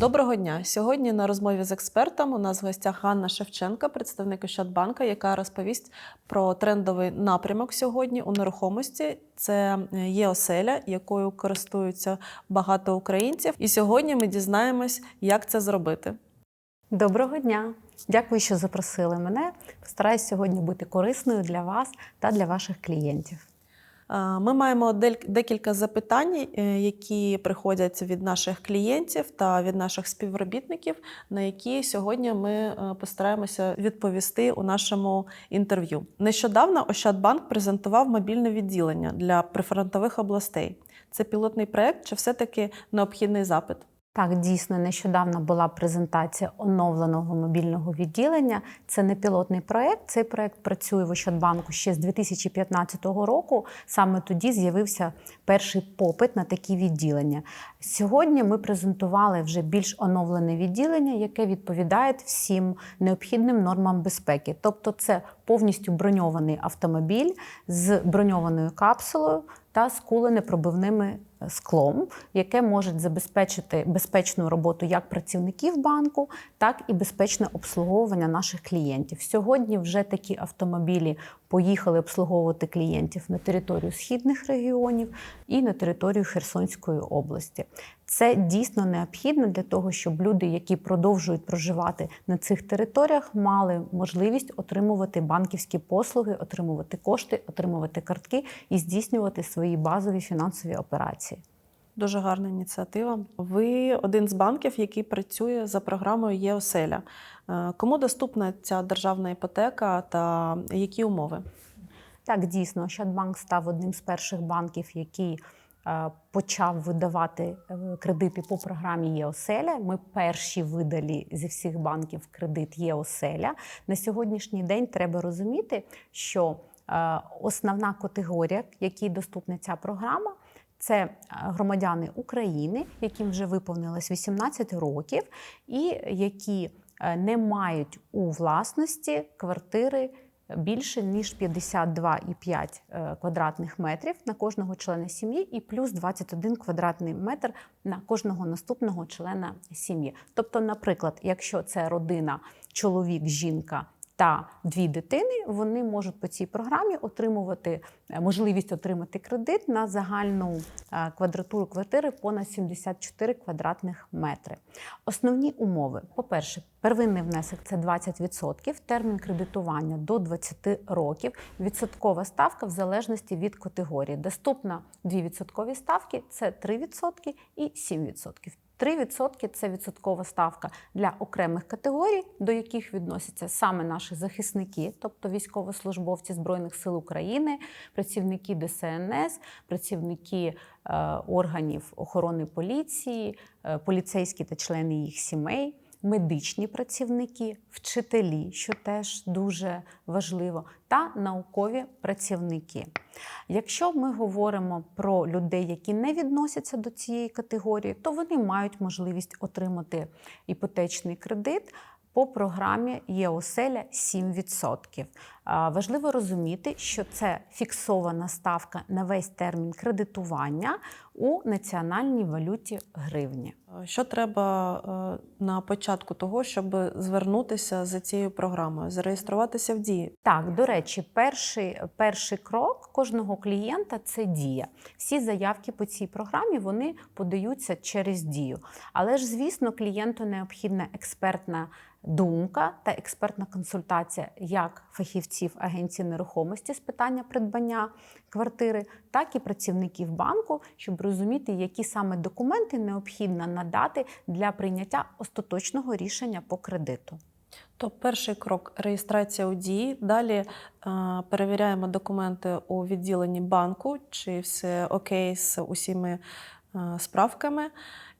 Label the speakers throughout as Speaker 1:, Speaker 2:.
Speaker 1: Доброго дня! Сьогодні на розмові з експертом у нас в гостях Ганна Шевченка, представник Ощадбанка, яка розповість про трендовий напрямок сьогодні у нерухомості. Це є оселя, якою користуються багато українців. І сьогодні ми дізнаємось, як це зробити.
Speaker 2: Доброго дня! Дякую, що запросили мене. Постараюсь сьогодні бути корисною для вас та для ваших клієнтів.
Speaker 1: Е, Ми маємо декілька запитань, е, які приходять від наших клієнтів та від наших співробітників, на які сьогодні ми е, постараємося відповісти у нашому інтерв'ю. Нещодавно Ощадбанк презентував мобільне відділення для прифронтових областей. Це пілотний проект чи все-таки необхідний запит?
Speaker 2: Так, дійсно, нещодавно була презентація оновленого мобільного відділення. Це не пілотний проект. Цей проект працює в Ощадбанку ще з 2015 року. Саме тоді з'явився перший попит на такі відділення. Сьогодні ми презентували вже більш оновлене відділення, яке відповідає всім необхідним нормам безпеки. Тобто, це повністю броньований автомобіль з броньованою капсулою та з куленепробивними склом, яке може забезпечити безпечну роботу як працівників банку, так і безпечне обслуговування наших клієнтів. Сьогодні вже такі автомобілі поїхали обслуговувати клієнтів на територію східних регіонів і на територію Херсонської області. Це дійсно необхідно для того, щоб люди, які продовжують проживати на цих територіях, мали можливість отримувати банківські послуги, отримувати кошти, отримувати картки і здійснювати свої базові фінансові операції.
Speaker 1: Дуже гарна ініціатива. Ви один з банків, який працює за програмою ЄОселя. Е, Кому доступна ця державна іпотека та які умови?
Speaker 2: Так, дійсно, Ощадбанк став одним з перших банків, який почав видавати е, кредити по програмі ЄОселя. Ми перші видали зі всіх банків кредит ЄОселя. На сьогоднішній день треба розуміти, що е, основна категорія, якій доступна ця програма. Це е, громадяни України, яким вже виповнилось 18 років, і які е, не мають у власності квартири більше ніж 52,5 е, квадратних метрів на кожного члена сім'ї, і плюс 21 квадратний метр на кожного наступного члена сім'ї. Тобто, наприклад, якщо це родина, чоловік, жінка. Та дві дитини вони можуть по цій програмі отримувати е, можливість отримати кредит на загальну е, квадратуру квартири понад 74 квадратних метри. Основні умови: по-перше, первинний внесок це 20%, термін кредитування до 20 років, відсоткова ставка в залежності від категорії. Доступна дві відсоткові ставки це 3% і 7%. 3% – це відсоткова ставка для окремих категорій, до яких відносяться саме наші захисники, тобто військовослужбовці Збройних сил України, працівники ДСНС, працівники е, органів охорони поліції, е, поліцейські та члени їх сімей. Медичні працівники, вчителі, що теж дуже важливо, та наукові працівники. Якщо ми говоримо про людей, які не відносяться до цієї категорії, то вони мають можливість отримати іпотечний кредит. По програмі ЄОселя 7%. Важливо розуміти, що це фіксована ставка на весь термін кредитування у національній валюті гривні.
Speaker 1: Що треба е, на початку того, щоб звернутися за цією програмою, зареєструватися в дії?
Speaker 2: Так, до речі, перший, перший крок кожного клієнта це дія. Всі заявки по цій програмі вони подаються через дію. Але ж, звісно, клієнту необхідна експертна думка та експертна консультація як фахівців агенції нерухомості з питання придбання квартири, так і працівників банку, щоб розуміти, які саме документи необхідно надати для прийняття остаточного рішення по кредиту.
Speaker 1: То перший крок реєстрація у дії. Далі е, перевіряємо документи у відділенні банку, чи все окей з усіми е, справками.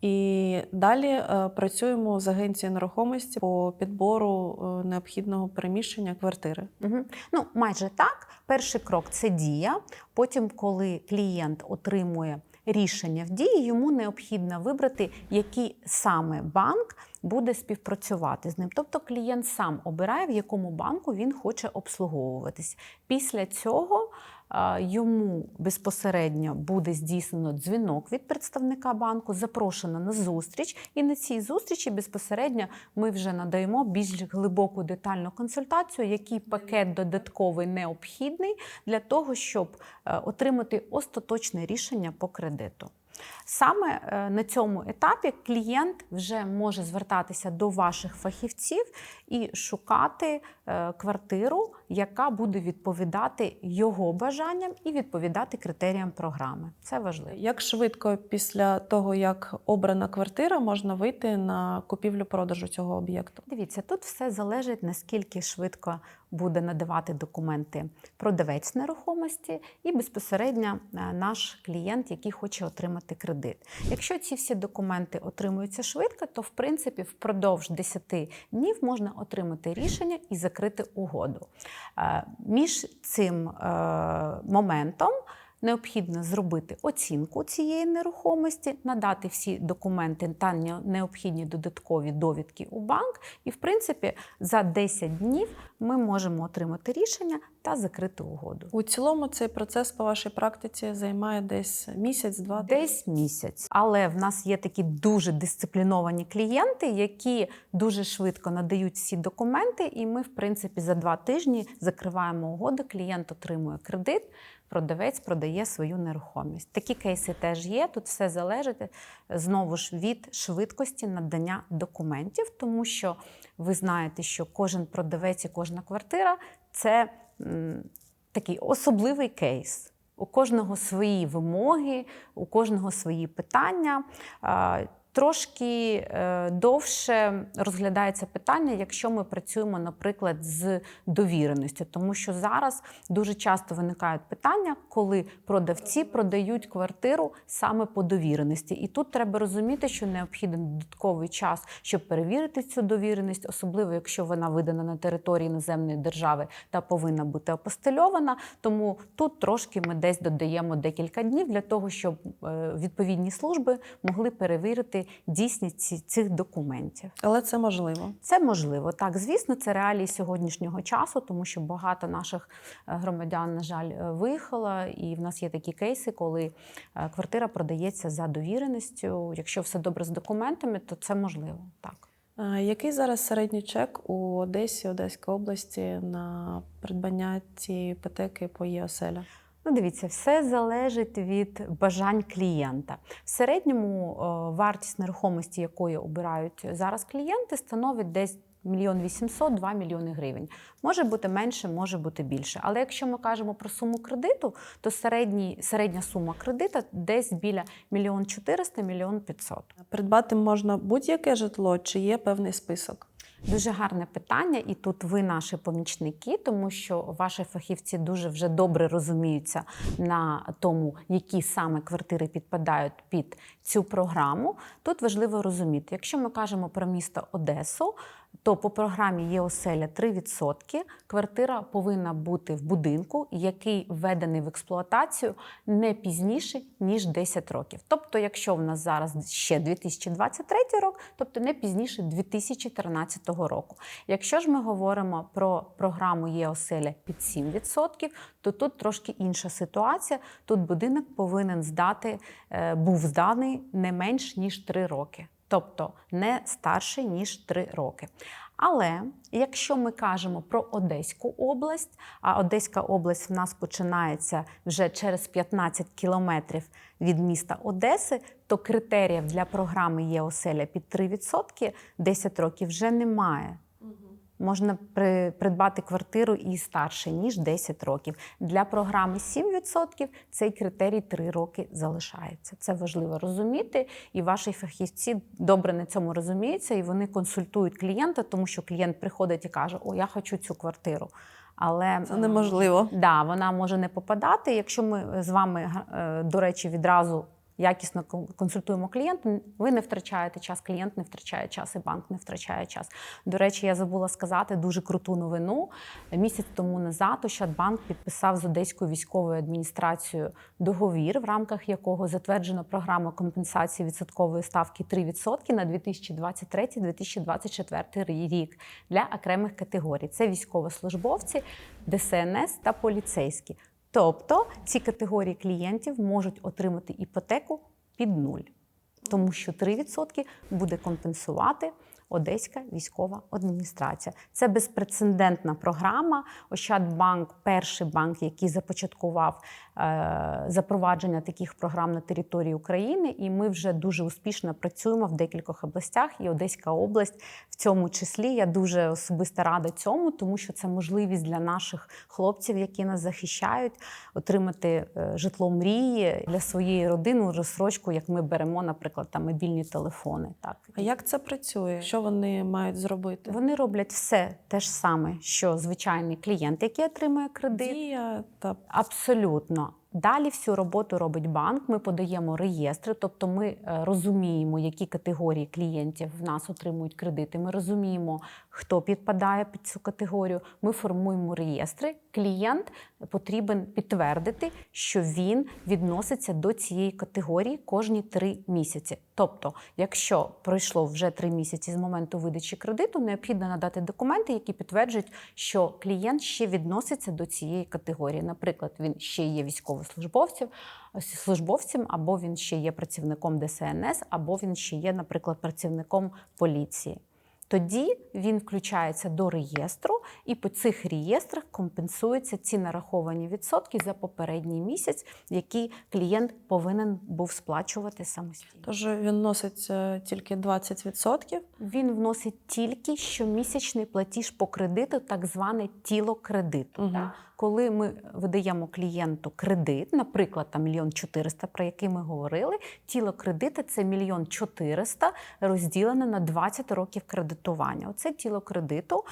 Speaker 1: І далі е, працюємо з агенцією нерухомості по підбору е, необхідного переміщення квартири.
Speaker 2: Угу. Ну, майже так. Перший крок це дія. Потім, коли клієнт отримує рішення в дії, йому необхідно вибрати, який саме банк буде співпрацювати з ним. Тобто клієнт сам обирає, в якому банку він хоче обслуговуватись. Після цього йому безпосередньо буде здійснено дзвінок від представника банку, запрошено на зустріч, і на цій зустрічі безпосередньо ми вже надаємо більш глибоку детальну консультацію, який пакет додатковий необхідний для того, щоб е, отримати остаточне рішення по кредиту. Саме е, на цьому етапі клієнт вже може звертатися до ваших фахівців і шукати е, квартиру, яка буде відповідати його бажанням і відповідати критеріям програми. Це важливо.
Speaker 1: Як швидко після того, як обрана квартира, можна вийти на купівлю-продажу цього об'єкту?
Speaker 2: Дивіться, тут все залежить наскільки швидко буде надавати документи продавець нерухомості і безпосередньо е, наш клієнт, який хоче отримати кредит. Якщо ці всі документи отримуються швидко, то в принципі впродовж 10 днів можна отримати рішення і закрити угоду. Е, Між цим е, моментом. Необхідно зробити оцінку цієї нерухомості, надати всі документи та необхідні додаткові довідки у банк, і в принципі за 10 днів ми можемо отримати рішення та закрити угоду.
Speaker 1: У цілому цей процес по вашій практиці займає десь місяць-два.
Speaker 2: Десь місяць. Але в нас є такі дуже дисципліновані клієнти, які дуже швидко надають всі документи, і ми, в принципі, за два тижні закриваємо угоду. Клієнт отримує кредит, продавець продає свою нерухомість. Такі кейси теж є. Тут все залежить е, знову ж від швидкості надання документів, тому що ви знаєте, що кожен продавець і кожна квартира це такий особливий кейс. У кожного свої вимоги, у кожного свої питання. Трошки е, довше розглядається питання, якщо ми працюємо, наприклад, з довіреністю, тому що зараз дуже часто виникають питання, коли продавці продають квартиру саме по довіреності. І тут треба розуміти, що необхіден додатковий час, щоб перевірити цю довіреність, особливо якщо вона видана на території іноземної держави та повинна бути апостильована. Тому тут трошки ми десь додаємо декілька днів для того, щоб е, відповідні служби могли перевірити дійсність цих документів.
Speaker 1: Але це можливо.
Speaker 2: Це можливо. Так, звісно, це реалії сьогоднішнього часу, тому що багато наших е, громадян, на жаль, е, виїхало, і в нас є такі кейси, коли е, квартира продається за довіреністю. Якщо все добре з документами, то це можливо. Так.
Speaker 1: Який зараз середній чек у Одесі, Одеській області на придбання цієї іпотеки по ЄОСЕЛЯ?
Speaker 2: Ну, дивіться, все залежить від бажань клієнта. В середньому е, вартість нерухомості, якої обирають зараз клієнти, становить десь мільйон вісімсот, два мільйони гривень. Може бути менше, може бути більше. Але якщо ми кажемо про суму кредиту, то середній, середня сума кредита десь біля мільйон чотириста, мільйон п'ятсот.
Speaker 1: Придбати можна будь-яке житло, чи є певний список?
Speaker 2: Дуже гарне питання, і тут ви наші помічники, тому що ваші фахівці дуже вже добре розуміються на тому, які саме квартири підпадають під цю програму. Тут важливо розуміти, якщо ми кажемо про місто Одесу, то по програмі є оселя 3%. Квартира повинна бути в будинку, який введений в експлуатацію не пізніше ніж 10 років. Тобто, якщо в нас зараз ще 2023 рік, тобто не пізніше 2013 року. Якщо ж ми говоримо про програму ЄОСЕЛЯ під 7%, то тут трошки інша ситуація. Тут будинок повинен здати, е, був зданий не менш ніж 3 роки. Тобто не старший ніж 3 роки. Але якщо ми кажемо про Одеську область, а Одеська область в нас починається вже через 15 кілометрів від міста Одеси, то критеріїв для програми є оселя під 3% 10 років вже немає. Можна при, придбати квартиру і старше, ніж 10 років. Для програми 7% цей критерій 3 роки залишається. Це важливо розуміти, і ваші фахівці добре на цьому розуміються, і вони консультують клієнта, тому що клієнт приходить і каже: О, я хочу цю квартиру. Але
Speaker 1: Це неможливо.
Speaker 2: Да, вона може не попадати. Якщо ми з вами, е, до речі, відразу якісно кон- консультуємо клієнта, ви не втрачаєте час, клієнт не втрачає час, і банк не втрачає час. До речі, я забула сказати дуже круту новину. Місяць тому назад Ощадбанк підписав з Одеською військовою адміністрацією договір, в рамках якого затверджено програму компенсації відсоткової ставки 3% на 2023-2024 рік для окремих категорій. Це військовослужбовці, ДСНС та поліцейські. Тобто ці категорії клієнтів можуть отримати іпотеку під нуль, тому що 3% буде компенсувати Одеська військова адміністрація. Це безпрецедентна програма. Ощадбанк перший банк, який започаткував е, запровадження таких програм на території України, і ми вже дуже успішно працюємо в декількох областях. І Одеська область в цьому числі. Я дуже особисто рада цьому, тому що це можливість для наших хлопців, які нас захищають, отримати е, житло мрії для своєї родини розсрочку, як ми беремо, наприклад, там мобільні телефони. Так
Speaker 1: А як це працює? Що вони мають зробити?
Speaker 2: вони роблять все те ж саме, що звичайний клієнт, який отримує кредит.
Speaker 1: Дія та
Speaker 2: Абсолютно. Далі всю роботу робить банк. Ми подаємо реєстри, тобто ми е, розуміємо, які категорії клієнтів в нас отримують кредити. Ми розуміємо, хто підпадає під цю категорію. Ми формуємо реєстри. Клієнт потрібен підтвердити, що він відноситься до цієї категорії кожні три місяці. Тобто, якщо пройшло вже три місяці з моменту видачі кредиту, необхідно надати документи, які підтверджують, що клієнт ще відноситься до цієї категорії. Наприклад, він ще є військовослужбовцем, службовцем, або він ще є працівником ДСНС, або він ще є, наприклад, працівником поліції. Тоді він включається до реєстру, і по цих реєстрах компенсуються ці нараховані відсотки за попередній місяць, які клієнт повинен був сплачувати самостійно.
Speaker 1: тож він носить е, тільки 20%.
Speaker 2: Він вносить тільки щомісячний платіж по кредиту, так зване тіло кредиту.
Speaker 1: Мгм.
Speaker 2: Так? Коли ми видаємо клієнту кредит, наприклад, там мільйон чотириста, про який ми говорили, тіло кредиту це мільйон чотириста розділене на 20 років кредитування. Оце тіло кредиту.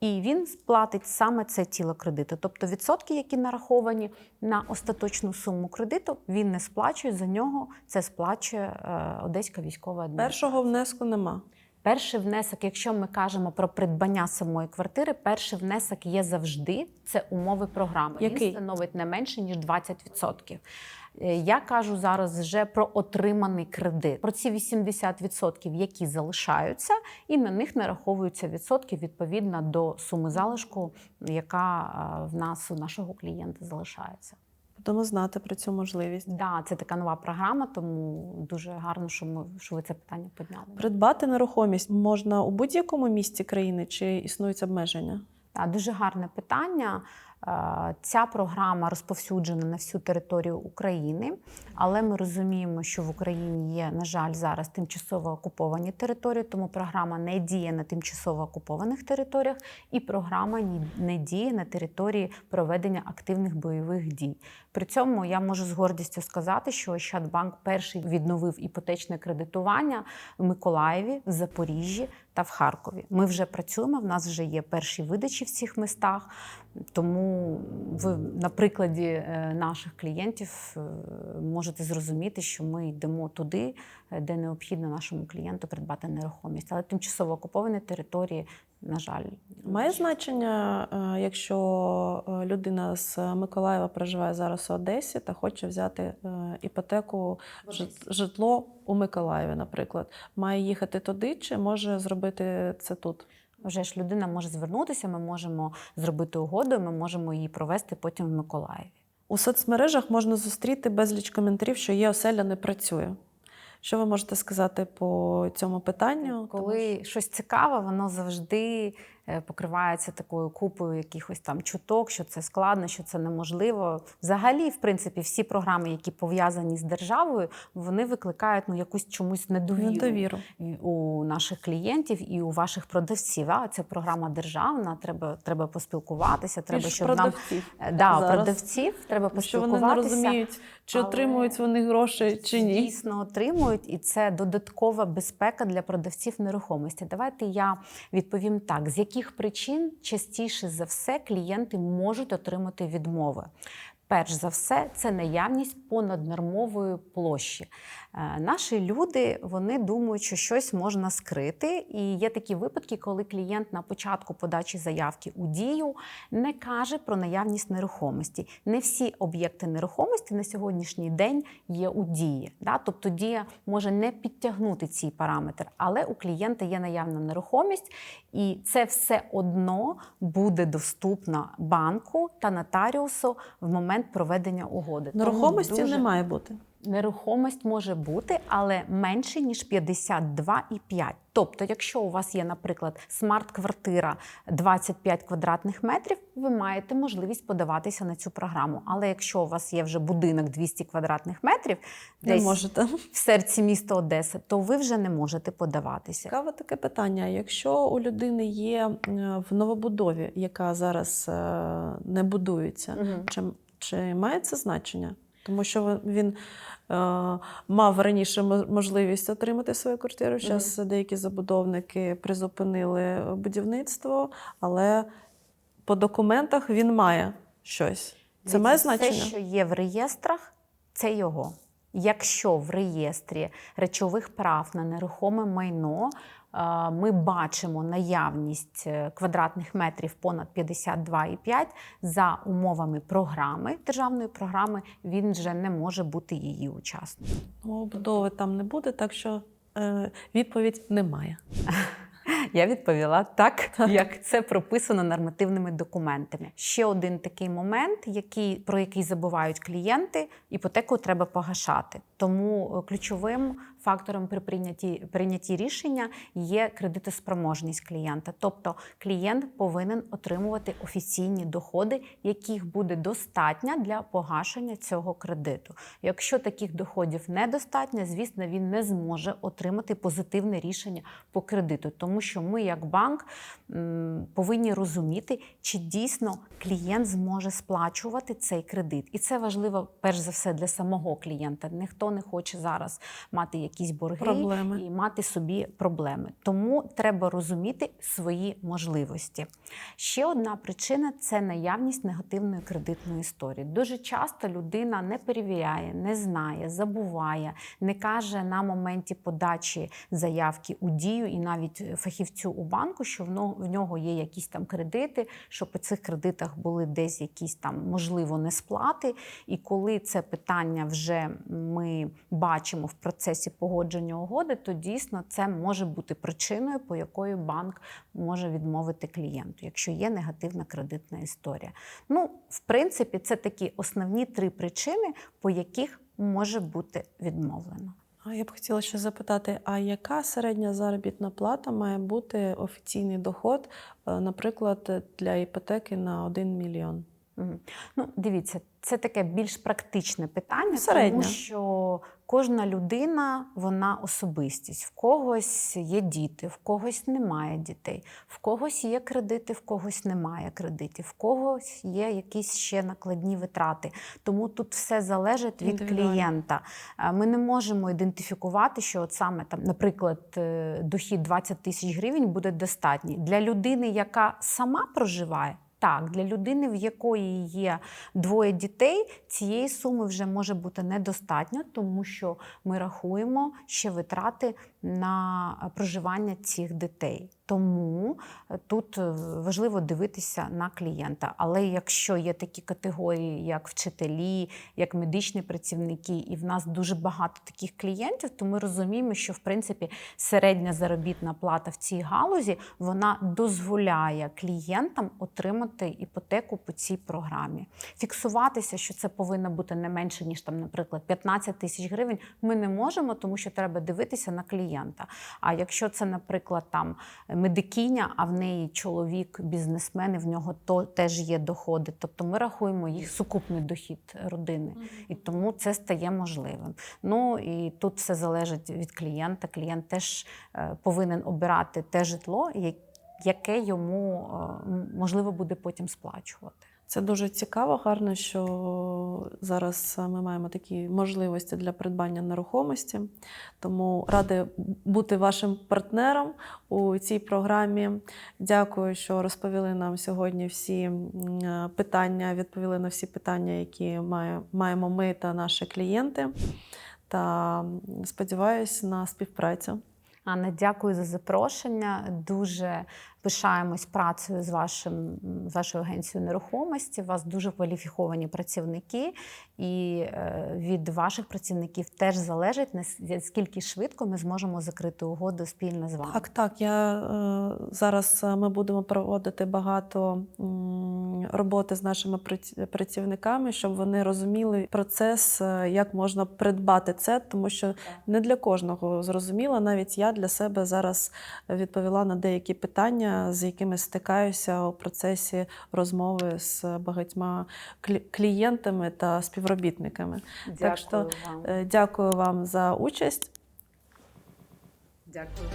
Speaker 2: І він сплатить саме це тіло кредиту. Тобто відсотки, які нараховані на остаточну суму кредиту, він не сплачує за нього. Це сплачує е, Одеська військова адміністрація.
Speaker 1: Першого внеску нема.
Speaker 2: Перший внесок, якщо ми кажемо про придбання самої квартири, перший внесок є завжди це умови програми.
Speaker 1: Який?
Speaker 2: Він становить не менше ніж 20%. Е, Я кажу зараз вже про отриманий кредит, про ці 80%, які залишаються, і на них нараховуються відсотки відповідно до суми залишку, яка е, в нас у нашого клієнта залишається.
Speaker 1: Будемо знати про цю можливість.
Speaker 2: Да, це така нова програма, тому дуже гарно, що ми що ви це питання підняли.
Speaker 1: Придбати нерухомість можна у будь-якому місці країни чи існують обмеження?
Speaker 2: А, Дуже гарне питання. Е, Ця програма розповсюджена на всю територію України, але ми розуміємо, що в Україні є, на жаль, зараз тимчасово окуповані території, тому програма не діє на тимчасово окупованих територіях, і програма не діє на території проведення активних бойових дій. При цьому я можу з гордістю сказати, що Ощадбанк перший відновив іпотечне кредитування в Миколаєві, в Запоріжжі та в Харкові. Ми вже працюємо. В нас вже є перші видачі в цих містах. Тому ви на прикладі е, наших клієнтів е, можете зрозуміти, що ми йдемо туди, е, де необхідно нашому клієнту придбати нерухомість. Але тимчасово окуповані території, на жаль,
Speaker 1: Має значення, е, якщо е, людина з Миколаєва проживає зараз у Одесі та хоче взяти е, іпотеку житло у Миколаєві, наприклад, має їхати туди чи може зробити це тут?
Speaker 2: вже ж людина може звернутися. Ми можемо зробити угоду, ми можемо її провести потім в Миколаєві.
Speaker 1: У соцмережах можна зустріти безліч коментарів, що є оселя не працює. Що ви можете сказати по цьому питанню?
Speaker 2: Коли щось цікаве, воно завжди покривається такою купою якихось там чуток, що це складно, що це неможливо. Взагалі, в принципі, всі програми, які пов'язані з державою, вони викликають ну якусь чомусь недовіру.
Speaker 1: недовіру.
Speaker 2: у наших клієнтів і у ваших продавців. А це програма державна. Треба, треба поспілкуватися. Треба,
Speaker 1: Більш
Speaker 2: щоб нам
Speaker 1: продавців
Speaker 2: Е, да,
Speaker 1: зараз.
Speaker 2: продавців треба
Speaker 1: що вони не розуміють, чи
Speaker 2: але-
Speaker 1: отримують вони гроші чи ні.
Speaker 2: Дійсно отримують, і це додаткова безпека для продавців нерухомості. Давайте я відповім так: з яких причин частіше за все клієнти можуть отримати відмови. Перш за все, це наявність понаднормової площі. Е, Наші люди вони думають, що щось можна скрити. І є такі випадки, коли клієнт на початку подачі заявки у дію не каже про наявність нерухомості. Не всі об'єкти нерухомості на сьогоднішній день є у дії. Да? Тобто дія може не підтягнути цей параметр, але у клієнта є наявна нерухомість, і це все одно буде доступно банку та нотаріусу в момент момент проведення угоди.
Speaker 1: Нерухомості
Speaker 2: дуже-
Speaker 1: не має бути.
Speaker 2: Нерухомість може бути, але менше ніж 52,5. Тобто, якщо у вас є, наприклад, смарт-квартира 25 квадратних метрів, ви маєте можливість подаватися на цю програму. Але якщо у вас є вже будинок 200 квадратних метрів,
Speaker 1: Не можете.
Speaker 2: в серці міста Одеси, то ви вже не можете подаватися.
Speaker 1: Цікаве таке питання. Якщо у людини є е, в новобудові, яка зараз е, не будується,
Speaker 2: Мгм.
Speaker 1: чи, чи має це значення? Тому що він- е, мав раніше можливість отримати свою квартиру. Зараз деякі забудовники призупинили будівництво, але по документах він має щось. Це має значення?
Speaker 2: Все, що є в реєстрах, це його. Якщо в реєстрі речових прав на нерухоме майно ми бачимо наявність е, квадратних метрів понад 52,5, за умовами програми, державної програми, він вже не може бути її учасником.
Speaker 1: Новобудови там не буде, так що е, відповідь немає.
Speaker 2: Я відповіла так, як це прописано нормативними документами. Ще один такий момент, який, про який забувають клієнти, іпотеку треба погашати. Тому е, ключовим фактором при прийнятті, прийнятті рішення є кредитоспроможність клієнта. Тобто клієнт повинен отримувати офіційні доходи, яких буде достатньо для погашення цього кредиту. Якщо таких доходів недостатньо, звісно, він не зможе отримати позитивне рішення по кредиту, тому що ми, як банк, повинні розуміти, чи дійсно клієнт зможе сплачувати цей кредит. І це важливо перш за все для самого клієнта. Ніхто не хоче зараз мати якісь борги
Speaker 1: Проблеми.
Speaker 2: і мати собі проблеми. Тому треба розуміти свої можливості. Ще одна причина це наявність негативної кредитної історії. Дуже часто людина не перевіряє, не знає, забуває, не каже на моменті подачі заявки у дію і навіть фахівцю у банку, що в в нього є якісь там кредити, що по цих кредитах були десь якісь там можливо несплати. І коли це питання вже ми бачимо в процесі погодження угоди, то дійсно це може бути причиною, по якої банк може відмовити клієнту, якщо є негативна кредитна історія. Ну, в принципі, це такі основні три причини, по яких може бути відмовлено.
Speaker 1: А я б хотіла ще запитати: а яка середня заробітна плата має бути офіційний доход, е, наприклад, для іпотеки на 1 мільйон?
Speaker 2: Ну, дивіться, це таке більш практичне питання,
Speaker 1: Середня.
Speaker 2: тому що кожна людина вона особистість. В когось є діти, в когось немає дітей, в когось є кредити, в когось немає кредитів, в когось є якісь ще накладні витрати. Тому тут все залежить від клієнта. Е, Ми не можемо ідентифікувати, що от саме там, наприклад, е, дохід 20 тисяч гривень буде достатній для людини, яка сама проживає. Так, для людини, в якої є двоє дітей, цієї суми вже може бути недостатньо, тому що ми рахуємо ще витрати на проживання цих дітей. Тому е, тут е, важливо дивитися на клієнта. Але якщо є такі категорії, як вчителі, як медичні працівники, і в нас дуже багато таких клієнтів, то ми розуміємо, що в принципі середня заробітна плата в цій галузі вона дозволяє клієнтам отримати іпотеку по цій програмі. Фіксуватися, що це повинно бути не менше ніж там, наприклад, 15 тисяч гривень. Ми не можемо, тому що треба дивитися на клієнта. А якщо це, наприклад, там медикиня, а в неї чоловік, бізнесмен, і в нього то теж є доходи. Тобто ми рахуємо їх сукупний дохід родини, і тому це стає можливим. Ну і тут все залежить від клієнта. Клієнт теж е, повинен обирати те житло, яке йому е, можливо буде потім сплачувати.
Speaker 1: Це дуже цікаво, гарно, що зараз ми маємо такі можливості для придбання нерухомості. Тому ради бути вашим партнером у цій програмі. Дякую, що розповіли нам сьогодні всі е, питання, відповіли на всі питання, які маємо ми та наші клієнти. Та м, сподіваюсь на співпрацю.
Speaker 2: Анна, дякую за запрошення. Дуже пишаємось працею з вашим з вашою агенцією нерухомості. У вас дуже кваліфіковані працівники, і е, від ваших працівників теж залежить наскільки швидко ми зможемо закрити угоду спільно з вами.
Speaker 1: Так, так. Я е, зараз е, ми будемо проводити багато роботи з нашими працівниками, щоб вони розуміли процес, е, як можна придбати це, тому що не для кожного зрозуміло. Навіть я для себе зараз відповіла на деякі питання, з якими стикаюся у процесі розмови з багатьма клієнтами та співробітниками. Так що,
Speaker 2: вам.
Speaker 1: Е, Дякую вам за участь.
Speaker 2: Дякую.